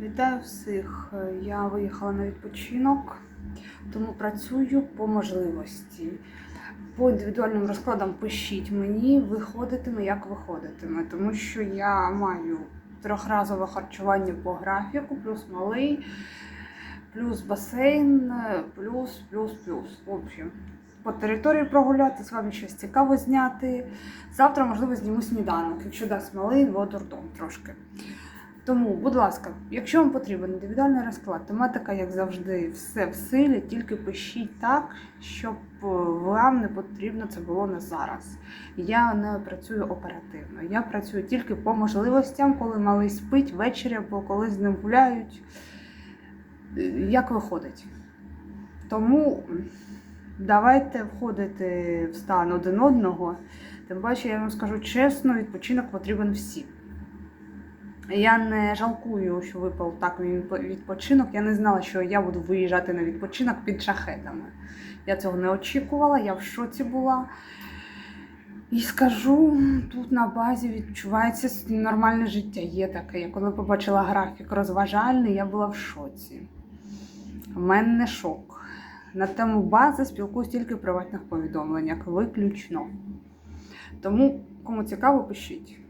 Вітаю всіх! Я виїхала на відпочинок, тому працюю по можливості. По індивідуальним розкладам пишіть мені, виходитиме, як виходитиме, тому що я маю трьохразове харчування по графіку, плюс малий, плюс басейн, плюс, плюс, плюс. В общем, по території прогуляти, з вами щось цікаве зняти. Завтра, можливо, зніму сніданок, якщо дасть малий водордом трошки. Тому, будь ласка, якщо вам потрібен індивідуальний розклад, тематика, як завжди, все в силі, тільки пишіть так, щоб е, вам не потрібно це було на зараз. Я не працюю оперативно. Я працюю тільки по можливостям, коли малий спить ввечері або коли з ним гуляють. Е, Як виходить. Тому давайте входити в стан один одного. Тим паче, я вам скажу чесно, відпочинок потрібен всім. Я не жалкую, що випав так відпочинок. Я не знала, що я буду виїжджати на відпочинок під шахетами. Я цього не очікувала, я в шоці була. І скажу, тут на базі відчувається нормальне життя. Є таке. Я коли побачила графік розважальний, я була в шоці. У мене шок. На тему бази спілкуюсь тільки в приватних повідомленнях, виключно. Тому, кому цікаво, пишіть.